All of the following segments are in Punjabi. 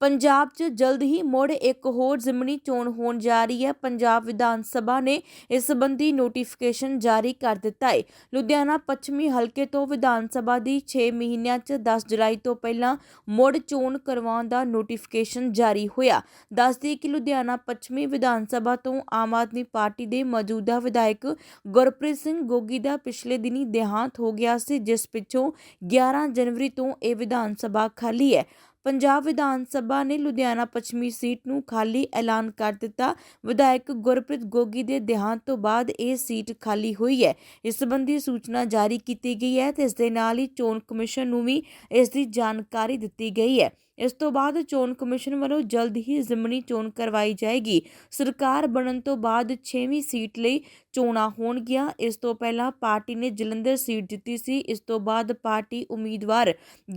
ਪੰਜਾਬ 'ਚ ਜਲਦ ਹੀ ਮੁੜ ਇੱਕ ਹੋਰ ਜ਼ਿਮਨੀ ਚੋਣ ਹੋਣ ਜਾ ਰਹੀ ਹੈ। ਪੰਜਾਬ ਵਿਧਾਨ ਸਭਾ ਨੇ ਇਸ ਸੰਬੰਧੀ ਨੋਟੀਫਿਕੇਸ਼ਨ ਜਾਰੀ ਕਰ ਦਿੱਤਾ ਹੈ। ਲੁਧਿਆਣਾ ਪੱਛਮੀ ਹਲਕੇ ਤੋਂ ਵਿਧਾਨ ਸਭਾ ਦੀ 6 ਮਹੀਨਿਆਂ 'ਚ 10 ਜੁਲਾਈ ਤੋਂ ਪਹਿਲਾਂ ਮੁੜ ਚੋਣ ਕਰਵਾਉਣ ਦਾ ਨੋਟੀਫਿਕੇਸ਼ਨ ਜਾਰੀ ਹੋਇਆ। ਦੱਸਦੀ ਕਿ ਲੁਧਿਆਣਾ ਪੱਛਮੀ ਵਿਧਾਨ ਸਭਾ ਤੋਂ ਆਮ ਆਦਮੀ ਪਾਰਟੀ ਦੇ ਮੌਜੂਦਾ ਵਿਧਾਇਕ ਗੁਰਪ੍ਰੀਤ ਸਿੰਘ ਗੋਗੀ ਦਾ ਪਿਛਲੇ ਦਿਨੀ ਦੇਹਾਂਤ ਹੋ ਗਿਆ ਸੀ, ਜਿਸ ਪਿੱਛੋਂ 11 ਜਨਵਰੀ ਤੋਂ ਇਹ ਵਿਧਾਨ ਸਭਾ ਖਾਲੀ ਹੈ। ਪੰਜਾਬ ਵਿਧਾਨ ਸਭਾ ਨੇ ਲੁਧਿਆਣਾ ਪੱਛਮੀ ਸੀਟ ਨੂੰ ਖਾਲੀ ਐਲਾਨ ਕਰ ਦਿੱਤਾ। ਵਿਧਾਇਕ ਗੁਰਪ੍ਰੀਤ ਗੋਗੀ ਦੇ ਦੇਹਾਂਤ ਤੋਂ ਬਾਅਦ ਇਹ ਸੀਟ ਖਾਲੀ ਹੋਈ ਹੈ। ਇਸ ਸੰਬੰਧੀ ਸੂਚਨਾ ਜਾਰੀ ਕੀਤੀ ਗਈ ਹੈ ਤੇ ਇਸ ਦੇ ਨਾਲ ਹੀ ਚੋਣ ਕਮਿਸ਼ਨ ਨੂੰ ਵੀ ਇਸ ਦੀ ਜਾਣਕਾਰੀ ਦਿੱਤੀ ਗਈ ਹੈ। ਇਸ ਤੋਂ ਬਾਅਦ ਚੋਣ ਕਮਿਸ਼ਨ ਵੱਲੋਂ ਜਲਦ ਹੀ ਜ਼ਿਮਨੀ ਚੋਣ ਕਰਵਾਈ ਜਾਏਗੀ। ਸਰਕਾਰ ਬਣਨ ਤੋਂ ਬਾਅਦ 6ਵੀਂ ਸੀਟ ਲਈ ਚੋਣਾਂ ਹੋਣਗੀਆਂ। ਇਸ ਤੋਂ ਪਹਿਲਾਂ ਪਾਰਟੀ ਨੇ ਜਲੰਧਰ ਸੀਟ ਜਿੱਤੀ ਸੀ। ਇਸ ਤੋਂ ਬਾਅਦ ਪਾਰਟੀ ਉਮੀਦਵਾਰ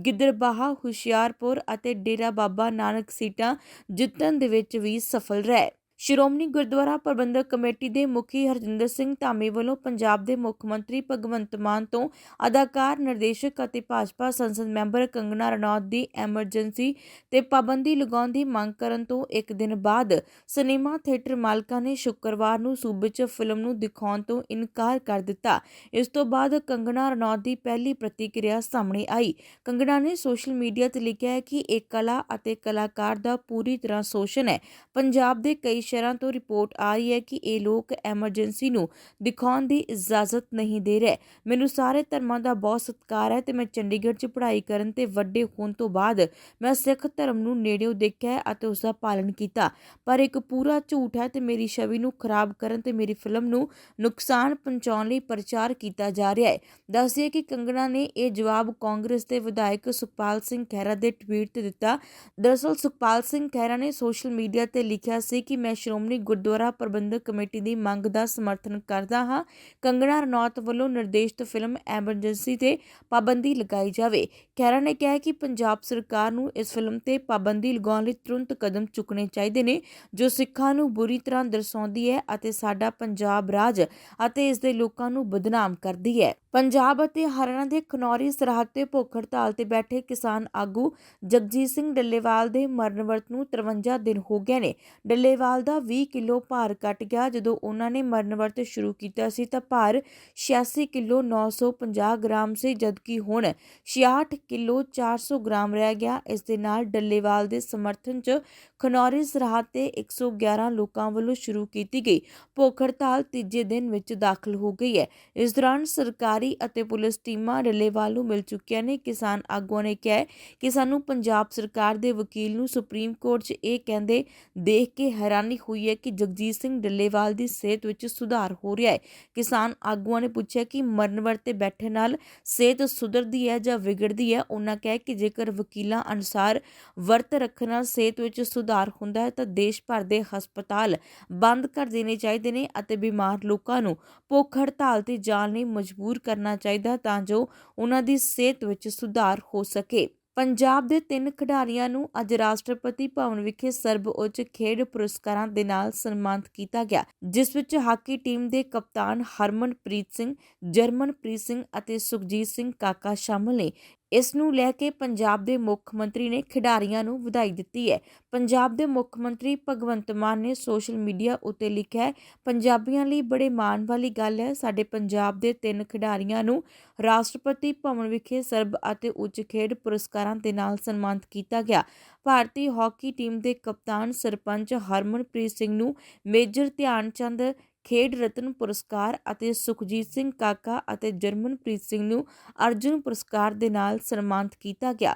ਗਿੱਦੜਬਾਹਾ, ਹੁਸ਼ਿਆਰਪੁਰ ਅਤੇ ਡੇਰਾ ਬਾਬਾ ਨਾਨਕ ਸੀਟਾਂ ਜਿੱਤਣ ਦੇ ਵਿੱਚ ਵੀ ਸਫਲ ਰਹੇ। ਸ਼੍ਰੋਮਣੀ ਗੁਰਦੁਆਰਾ ਪ੍ਰਬੰਧਕ ਕਮੇਟੀ ਦੇ ਮੁਖੀ ਹਰਜਿੰਦਰ ਸਿੰਘ ਧਾਮੀ ਵੱਲੋਂ ਪੰਜਾਬ ਦੇ ਮੁੱਖ ਮੰਤਰੀ ਭਗਵੰਤ ਮਾਨ ਤੋਂ ਅਦਾਕਾਰ, ਨਿਰਦੇਸ਼ਕ ਅਤੇ ਭਾਜਪਾ ਸੰਸਦ ਮੈਂਬਰ ਕੰਗਨਾ ਰਣੌਤ ਦੀ ਐਮਰਜੈਂਸੀ ਤੇ ਪਾਬੰਦੀ ਲਗਾਉਣ ਦੀ ਮੰਗ ਕਰਨ ਤੋਂ ਇੱਕ ਦਿਨ ਬਾਅਦ ਸਿਨੇਮਾ ਥੀਏਟਰ ਮਾਲਕਾਂ ਨੇ ਸ਼ੁੱਕਰਵਾਰ ਨੂੰ ਸੂਬੇ 'ਚ ਫਿਲਮ ਨੂੰ ਦਿਖਾਉਣ ਤੋਂ ਇਨਕਾਰ ਕਰ ਦਿੱਤਾ। ਇਸ ਤੋਂ ਬਾਅਦ ਕੰਗਨਾ ਰਣੌਤ ਦੀ ਪਹਿਲੀ ਪ੍ਰਤੀਕਿਰਿਆ ਸਾਹਮਣੇ ਆਈ। ਕੰਗਨਾ ਨੇ ਸੋਸ਼ਲ ਮੀਡੀਆ ਤੇ ਲਿਖਿਆ ਹੈ ਕਿ ਇਹ ਕਲਾ ਅਤੇ ਕਲਾਕਾਰ ਦਾ ਪੂਰੀ ਤਰ੍ਹਾਂ ਸ਼ੋਸ਼ਣ ਹੈ। ਪੰਜਾਬ ਦੇ ਕਈ ਸ਼ਹਿਰਾਂ ਤੋਂ ਰਿਪੋਰਟ ਆ ਰਹੀ ਹੈ ਕਿ ਇਹ ਲੋਕ ਐਮਰਜੈਂਸੀ ਨੂੰ ਦਿਖਾਉਣ ਦੀ ਇਜਾਜ਼ਤ ਨਹੀਂ ਦੇ ਰਹੇ। ਮੈਨੂੰ ਸਾਰੇ ਧਰਮਾਂ ਦਾ ਬਹੁਤ ਸਤਿਕਾਰ ਹੈ ਤੇ ਮੈਂ ਚੰਡੀਗੜ੍ਹ 'ਚ ਪੜ੍ਹਾਈ ਕਰਨ ਤੇ ਵੱਡੇ ਹੋਣ ਤੋਂ ਬਾਅਦ ਮੈਂ ਸਿੱਖ ਧਰਮ ਨੂੰ ਨੇੜਿਓਂ ਦੇਖਿਆ ਅਤੇ ਉਸ ਦਾ ਪਾਲਣ ਕੀਤਾ। ਪਰ ਇੱਕ ਪੂਰਾ ਝੂਠ ਹੈ ਤੇ ਮੇਰੀ ਛਵੀ ਨੂੰ ਖਰਾਬ ਕਰਨ ਤੇ ਮੇਰੀ ਫਿਲਮ ਨੂੰ ਨੁਕਸਾਨ ਪਹੁੰਚਾਉਣ ਲਈ ਪ੍ਰਚਾਰ ਕੀਤਾ ਜਾ ਰਿਹਾ ਹੈ। ਦੱਸਿਆ ਕਿ ਕੰਗਣਾ ਨੇ ਇਹ ਜਵਾਬ ਕਾਂਗਰਸ ਦੇ ਵਿਧਾਇਕ ਸੁਖਪਾਲ ਸਿੰਘ ਖਹਿਰਾ ਦੇ ਟਵੀਟ ਤੇ ਦਿੱਤਾ। ਦਰਅਸਲ ਸੁਖਪਾਲ ਸਿੰਘ ਖਹਿਰਾ ਨੇ ਸੋਸ਼ਲ ਮੀਡੀਆ ਤੇ ਲਿਖਿਆ ਸੀ ਕਿ ਮੈਂ ਸ਼੍ਰੋਮਣੀ ਗੁਰਦੁਆਰਾ ਪ੍ਰਬੰਧਕ ਕਮੇਟੀ ਦੀ ਮੰਗ ਦਾ ਸਮਰਥਨ ਕਰਦਾ ਹਾਂ। ਕੰਗਣਾ ਰਣੌਤ ਵੱਲੋਂ ਨਿਰਦੇਸ਼ਿਤ ਫਿਲਮ ਐਮਰਜੈਂਸੀ ਤੇ ਪਾਬੰਦੀ ਲਗਾਈ ਜਾਵੇ। ਖਹਿਰਾ ਨੇ ਕਿਹਾ ਕਿ ਪੰਜਾਬ ਸਰਕਾਰ ਨੂੰ ਇਸ ਫਿਲਮ ਤੇ ਪਾਬੰਦੀ ਲਗਾਉਣ ਲਈ ਤੁਰੰਤ ਕਦਮ ਚੁੱਕਣੇ ਚਾਹੀਦੇ ਨੇ, ਜੋ ਸਿੱਖਾਂ ਨੂੰ ਬੁਰੀ ਤਰ੍ਹਾਂ ਦਰਸਾਉਂਦੀ ਹੈ ਅਤੇ ਸਾਡਾ ਪੰਜਾਬ ਰਾਜ ਅਤੇ ਇਸ ਦੇ ਲੋਕਾਂ ਨੂੰ ਬਦਨਾਮ ਕਰਦੀ ਹੈ। ਪੰਜਾਬ ਅਤੇ ਹਰਿਆਣਾ ਦੇ ਖਨੌਰੀ ਸਰਹੱਦ ਤੇ ਭੁੱਖ ਹੜਤਾਲ ਤੇ ਬੈਠੇ ਕਿਸਾਨ ਆਗੂ ਜਗਜੀਤ ਸਿੰਘ ਡੱਲੇਵਾਲ ਦੇ ਮਰਨ ਵਰਤ ਨੂੰ 53 ਦਿਨ ਹੋ ਗਏ ਨੇ। ਡੱਲੇਵਾਲ ਦਾ 20 ਕਿਲੋ ਭਾਰ ਘਟ ਗਿਆ। ਜਦੋਂ ਉਹਨਾਂ ਨੇ ਮਰਨ ਵਰਤ ਸ਼ੁਰੂ ਕੀਤਾ ਸੀ ਤਾਂ ਭਾਰ 86 ਕਿਲੋ 950 ਗ੍ਰਾਮ ਸੀ, ਜਦਕਿ ਹੁਣ 66 ਕਿਲੋ 400 ਗ੍ਰਾਮ ਰਹਿ ਗਿਆ। ਇਸ ਦੇ ਨਾਲ ਡੱਲੇਵਾਲ ਦੇ ਸਮਰਥਨ 'ਚ ਖਨੌਰੀ ਸਰਹੱਦ ਤੇ 111 ਲੋਕਾਂ ਵੱਲੋਂ ਸ਼ੁਰੂ ਕੀਤੀ ਗਈ। ਭੁੱਖ ਹੜਤਾਲ ਤੀਜੇ ਦਿਨ ਵਿੱਚ ਦਾਖਲ ਹੋ ਗਈ ਹੈ। ਇਸ ਦੌਰਾਨ ਸਰਕਾਰੀ ਅਤੇ ਪੁਲਿਸ ਟੀਮਾਂ ਡੱਲੇਵਾਲ ਨੂੰ ਮਿਲ ਚੁੱਕੀਆਂ ਨੇ। ਕਿਸਾਨ ਆਗੂਆਂ ਨੇ ਕਿਹਾ ਕਿ ਸਾਨੂੰ ਪੰਜਾਬ ਸਰਕਾਰ ਦੇ ਵਕੀਲ ਨੂੰ ਸੁਪਰੀਮ ਕੋਰਟ 'ਚ ਇਹ ਕਹਿੰਦੇ ਦੇਖ ਕੇ ਹੈਰਾਨੀ ਹੋਈ ਹੈ ਕਿ ਜਗਜੀਤ ਸਿੰਘ ਡੱਲੇਵਾਲ ਦੀ ਸਿਹਤ ਵਿੱਚ ਸੁਧਾਰ ਹੋ ਰਿਹਾ ਹੈ। ਕਿਸਾਨ ਆਗੂਆਂ ਨੇ ਪੁੱਛਿਆ ਕਿ ਮਰਨ ਵਰਤੇ ਬੈਠੇ ਨਾਲ ਸਿਹਤ ਸੁਧਰਦੀ ਹੈ ਜਾਂ ਵਿਗੜਦੀ ਹੈ? ਉਹਨਾਂ ਕਿਹਾ ਕਿ ਜੇਕਰ ਵਕੀਲਾਂ ਅਨੁਸਾਰ ਵਰਤ ਰੱਖਣ ਨਾਲ ਸਿਹਤ ਵਿੱਚ ਸੁਧਾਰ ਹੁੰਦਾ ਹੈ ਤਾਂ ਦੇਸ਼ ਭਰ ਦੇ ਹਸਪਤਾਲ ਬੰਦ ਕਰ ਦੇਣੇ ਚਾਹੀਦੇ ਨੇ ਅਤੇ ਬਿਮਾਰ ਲੋਕਾਂ ਨੂੰ ਭੁੱਖ ਹੜਤਾਲ ਤੇ ਜਾਣ ਲਈ ਮਜਬੂਰ ਕਰਨਾ ਚਾਹੀਦਾ ਤਾਂ ਜੋ ਉਹਨਾਂ ਦੀ ਸਿਹਤ ਵਿੱਚ ਸੁਧਾਰ ਹੋ ਸਕੇ। ਪੰਜਾਬ ਦੇ ਤਿੰਨ ਖਿਡਾਰੀਆਂ ਨੂੰ ਅੱਜ ਰਾਸ਼ਟਰਪਤੀ ਭਵਨ ਵਿਖੇ ਸਰਬ ਉੱਚ ਖੇਡ ਪੁਰਸਕਾਰਾਂ ਦੇ ਨਾਲ ਸਨਮਾਨਿਤ ਕੀਤਾ ਗਿਆ, ਜਿਸ ਵਿੱਚ ਹਾਕੀ ਟੀਮ ਦੇ ਕਪਤਾਨ ਹਰਮਨਪ੍ਰੀਤ ਸਿੰਘ, ਜਰਮਨਪ੍ਰੀਤ ਸਿੰਘ ਅਤੇ ਸੁਖਜੀਤ ਸਿੰਘ ਕਾਕਾ ਸ਼ਾਮਲ ਨੇ। ਇਸ ਨੂੰ ਲੈ ਕੇ ਪੰਜਾਬ ਦੇ ਮੁੱਖ ਮੰਤਰੀ ਨੇ ਖਿਡਾਰੀਆਂ ਨੂੰ ਵਧਾਈ ਦਿੱਤੀ ਹੈ। ਪੰਜਾਬ ਦੇ ਮੁੱਖ ਮੰਤਰੀ ਭਗਵੰਤ ਮਾਨ ਨੇ ਸੋਸ਼ਲ ਮੀਡੀਆ ਉੱਤੇ ਲਿਖਿਆ ਹੈ, ਪੰਜਾਬੀਆਂ ਲਈ ਬੜੇ ਮਾਣ ਵਾਲੀ ਗੱਲ ਹੈ, ਸਾਡੇ ਪੰਜਾਬ ਦੇ ਤਿੰਨ ਖਿਡਾਰੀਆਂ ਨੂੰ ਰਾਸ਼ਟਰਪਤੀ ਭਵਨ ਵਿਖੇ ਸਰਬ ਅਤੇ ਉੱਚ ਖੇਡ ਪੁਰਸਕਾਰਾਂ ਦੇ ਨਾਲ ਸਨਮਾਨਿਤ ਕੀਤਾ ਗਿਆ। ਭਾਰਤੀ ਹਾਕੀ ਟੀਮ ਦੇ ਕਪਤਾਨ ਸਰਪੰਚ ਹਰਮਨਪ੍ਰੀਤ ਸਿੰਘ ਨੂੰ ਮੇਜਰ ਧਿਆਨ ਚੰਦ ਖੇਡ ਰਤਨ ਪੁਰਸਕਾਰ ਅਤੇ ਸੁਖਜੀਤ ਸਿੰਘ ਕਾਕਾ ਅਤੇ ਜਰਮਨਪ੍ਰੀਤ ਸਿੰਘ ਨੂੰ ਅਰਜੁਨ ਪੁਰਸਕਾਰ ਦੇ ਨਾਲ ਸਨਮਾਨਿਤ ਕੀਤਾ ਗਿਆ।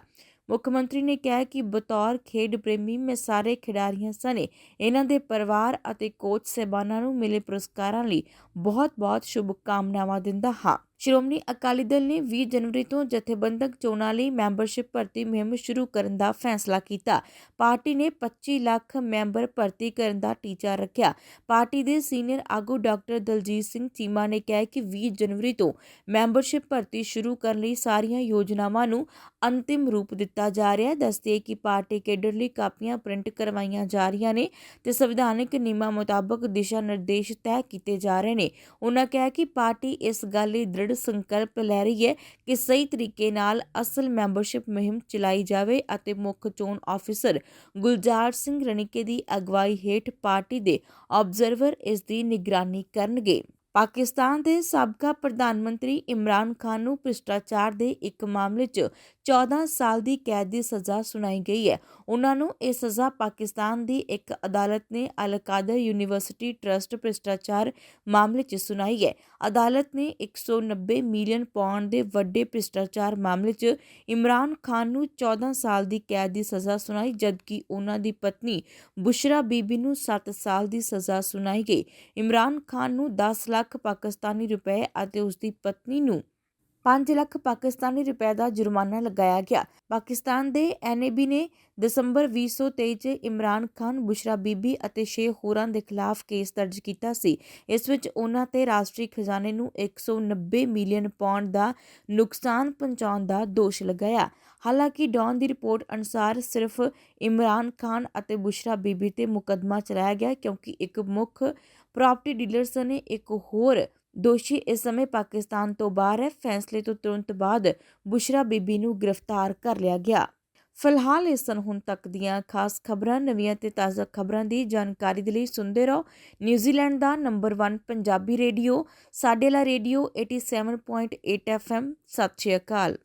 ਮੁੱਖ ਮੰਤਰੀ ਨੇ ਕਿਹਾ ਕਿ ਬਤੌਰ ਖੇਡ ਪ੍ਰੇਮੀ ਮੈਂ ਸਾਰੇ ਖਿਡਾਰੀਆਂ ਸਣੇ ਇਹਨਾਂ ਦੇ ਪਰਿਵਾਰ ਅਤੇ ਕੋਚ ਸਹਿਬਾਨਾਂ ਨੂੰ ਮਿਲੇ ਪੁਰਸਕਾਰਾਂ ਲਈ ਬਹੁਤ-ਬਹੁਤ ਸ਼ੁਭ ਕਾਮਨਾਵਾਂ ਦਿੰਦਾ ਹਾਂ। ਸ਼੍ਰੋਮਣੀ ਅਕਾਲੀ ਦਲ ਨੇ 20 ਜਨਵਰੀ ਤੋਂ ਜਥੇਬੰਦਕ ਚੋਣਾਂ ਲਈ ਮੈਂਬਰਸ਼ਿਪ ਭਰਤੀ ਮੁਹਿੰਮ ਸ਼ੁਰੂ ਕਰਨ ਦਾ ਫੈਸਲਾ ਕੀਤਾ। ਪਾਰਟੀ ਨੇ 25 ਲੱਖ ਮੈਂਬਰ ਭਰਤੀ ਕਰਨ ਦਾ ਟੀਚਾ ਰੱਖਿਆ। ਪਾਰਟੀ ਦੇ ਸੀਨੀਅਰ ਆਗੂ ਡਾਕਟਰ ਦਲਜੀਤ ਸਿੰਘ ਚੀਮਾ ਨੇ ਕਿਹਾ ਕਿ 20 ਜਨਵਰੀ ਤੋਂ ਮੈਂਬਰਸ਼ਿਪ ਭਰਤੀ ਸ਼ੁਰੂ ਕਰਨ ਲਈ ਸਾਰੀਆਂ ਯੋਜਨਾਵਾਂ ਨੂੰ ਅੰਤਿਮ ਰੂਪ ਦਿੱਤਾ ਜਾ ਰਿਹਾ ਹੈ। ਦੱਸਦੇ ਕਿ ਪਾਰਟੀ ਕੇਡਰ ਲਈ ਕਾਪੀਆਂ ਪ੍ਰਿੰਟ ਕਰਵਾਈਆਂ ਜਾ ਰਹੀਆਂ ਨੇ ਤੇ ਸੰਵਿਧਾਨਕ ਨਿਯਮਾਂ ਮੁਤਾਬਕ ਦਿਸ਼ਾ ਨਿਰਦੇਸ਼ ਤੈਅ ਕੀਤੇ ਜਾ ਰਹੇ ਨੇ। ਉਹਨਾਂ ਕਿਹਾ ਕਿ ਪਾਰਟੀ ਇਸ ਗੱਲ ਲਈ ਦ੍ਰਿੜ ਸੰਕਲਪ ਲੈ ਰਹੀ ਹੈ ਕਿ ਸਹੀ ਤਰੀਕੇ ਨਾਲ ਅਸਲ ਮੈਂਬਰਸ਼ਿਪ ਮੁਹਿੰਮ ਚਲਾਈ ਜਾਵੇ ਅਤੇ ਮੁੱਖ ਚੋਣ ਆਫੀਸਰ ਗੁਲਜ਼ਾਰ ਸਿੰਘ ਰਣੀਕੇ ਦੀ ਅਗਵਾਈ ਹੇਠ ਪਾਰਟੀ ਦੇ ਆਬਜ਼ਰਵਰ ਇਸ ਦੀ ਨਿਗਰਾਨੀ ਕਰਨਗੇ। ਪਾਕਿਸਤਾਨ ਦੇ ਸਾਬਕਾ ਪ੍ਰਧਾਨ ਮੰਤਰੀ ਇਮਰਾਨ ਖਾਨ ਨੂੰ ਭ੍ਰਿਸ਼ਟਾਚਾਰ ਦੇ ਇੱਕ ਮਾਮਲੇ 'ਚ 14 ਸਾਲ ਦੀ ਕੈਦ ਦੀ ਸਜ਼ਾ ਸੁਣਾਈ ਗਈ ਹੈ। ਉਹਨਾਂ ਨੂੰ ਇਹ ਸਜ਼ਾ ਪਾਕਿਸਤਾਨ ਦੀ ਇੱਕ ਅਦਾਲਤ ਨੇ ਅਲ ਕਾਦਰ ਯੂਨੀਵਰਸਿਟੀ ਟਰਸਟ ਭ੍ਰਿਸ਼ਟਾਚਾਰ ਮਾਮਲੇ 'ਚ ਸੁਣਾਈ ਹੈ। ਅਦਾਲਤ ਨੇ 190 ਮਿਲੀਅਨ ਪਾਉਂਡ ਦੇ ਵੱਡੇ ਭ੍ਰਿਸ਼ਟਾਚਾਰ ਮਾਮਲੇ 'ਚ ਇਮਰਾਨ ਖਾਨ ਨੂੰ 14 ਸਾਲ ਦੀ ਕੈਦ ਦੀ ਸਜ਼ਾ ਸੁਣਾਈ, ਜਦਕਿ ਉਹਨਾਂ ਦੀ ਪਤਨੀ ਬੁਸ਼ਰਾ ਬੀਬੀ ਨੂੰ 7 ਸਾਲ ਦੀ ਸਜ਼ਾ ਸੁਣਾਈ ਗਈ। ਇਮਰਾਨ ਖਾਨ ਨੂੰ 10 ਲੱਖ ਪਾਕਿਸਤਾਨੀ ਰੁਪਏ ਅਤੇ ਉਸ ਦੀ ਪਤਨੀ ਨੂੰ 5 ਲੱਖ ਪਾਕਿਸਤਾਨੀ ਰੁਪਏ ਦਾ ਜੁਰਮਾਨਾ ਲਗਾਇਆ ਗਿਆ। ਪਾਕਿਸਤਾਨ ਦੇ ਐਨਏਬੀ ਨੇ ਦਸੰਬਰ 2023 ਚ ਇਮਰਾਨ ਖਾਨ, ਬੁਸ਼ਰਾ ਬੀਬੀ ਅਤੇ ਛੇ ਹੋਰਾਂ ਦੇ ਖਿਲਾਫ ਕੇਸ ਦਰਜ ਕੀਤਾ ਸੀ। ਇਸ ਵਿੱਚ ਉਹਨਾਂ ਤੇ ਰਾਸ਼ਟਰੀ ਖਜ਼ਾਨੇ ਨੂੰ 190 ਮਿਲੀਅਨ ਪੌਂਡ ਦਾ ਨੁਕਸਾਨ ਪਹੁੰਚਾਉਣ ਦਾ ਦੋਸ਼ ਲਗਾਇਆ। ਹਾਲਾਂਕਿ ਡੌਨ ਦੀ ਰਿਪੋਰਟ ਅਨੁਸਾਰ ਸਿਰਫ ਇਮਰਾਨ ਖਾਨ ਅਤੇ ਬੁਸ਼ਰਾ ਬੀਬੀ ਤੇ ਮੁਕੱਦਮਾ ਚਲਾਇਆ ਗਿਆ ਕਿਉਂਕਿ ਇੱਕ ਮੁੱਖ ਪ੍ਰਾਪਰਟੀ ਡੀਲਰ ਨੇ ਇੱਕ ਹੋਰ ਦੋਸ਼ੀ ਇਸ ਸਮੇਂ ਪਾਕਿਸਤਾਨ ਤੋਂ ਬਾਹਰ ਹੈ। ਫੈਸਲੇ ਤੋਂ ਤੁਰੰਤ ਬਾਅਦ ਬੁਸ਼ਰਾ ਬੀਬੀ ਨੂੰ ਗ੍ਰਿਫਤਾਰ ਕਰ ਲਿਆ ਗਿਆ। ਫਿਲਹਾਲ ਇਸ ਸਨ ਹੁਣ ਤੱਕ ਦੀਆਂ ਖਾਸ ਖਬਰਾਂ, ਨਵੀਆਂ ਤੇ ਤਾਜ਼ਾ ਖਬਰਾਂ ਦੀ ਜਾਣਕਾਰੀ ਦੇ ਲਈ ਸੁਣਦੇ ਰਹੋ। ਨਿਊਜ਼ੀਲੈਂਡ ਦਾ ਨੰਬਰ 1 ਪੰਜਾਬੀ ਰੇਡੀਓ, ਸਾਡੇ ਲਾ ਰੇਡੀਓ 87.8 FM ਸਤਿ ਸ਼੍ਰੀ ਅਕਾਲ।